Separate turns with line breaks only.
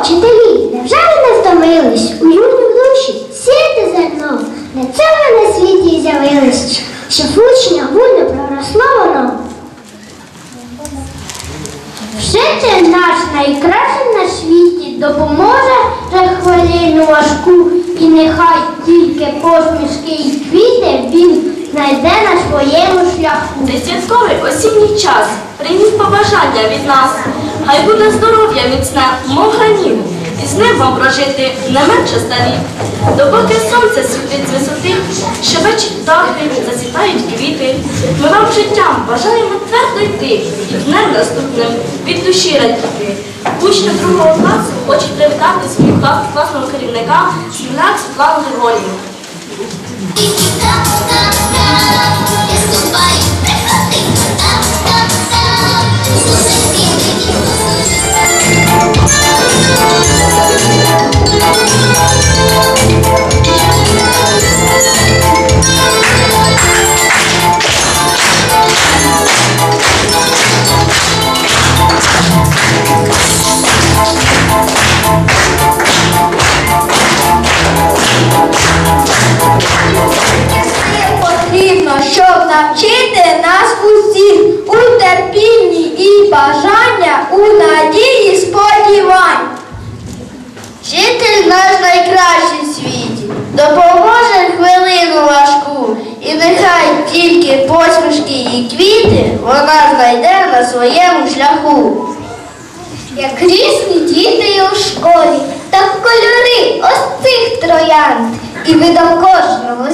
вчителі, невже ви не втомились у юній душі сіти зерно? Для цього на світі з'явились, щоб учня буде проросло воно.
Вчитель наш найкращий на світі допоможе за хвилину важку, і нехай тільки посмішки і квіти він знайде на своєму шляху.
Десятковий осінній час приніс побажання від нас. Хай буде здоров'я міцне, мов гранів, і з вам прожити не менше старі. Допоки сонце світить з висоти, щебечуть птахи, засітають квіти. Ми вам життям бажаємо твердо йти, і днем наступним від душі радіти. Учні другого класу хочуть привітати клас- класного керівника Сміляк Світлану Григорівну.
Щоб навчити нас усіх у терпінні і бажання, у надії сподівань.
Вчитель наш найкращий в світі, допоможе хвилину важку, і нехай тільки посмішки і квіти вона знайде на своєму шляху.
Як різні діти у школі, так
кольори
ось цих
троянд. І ви до кожного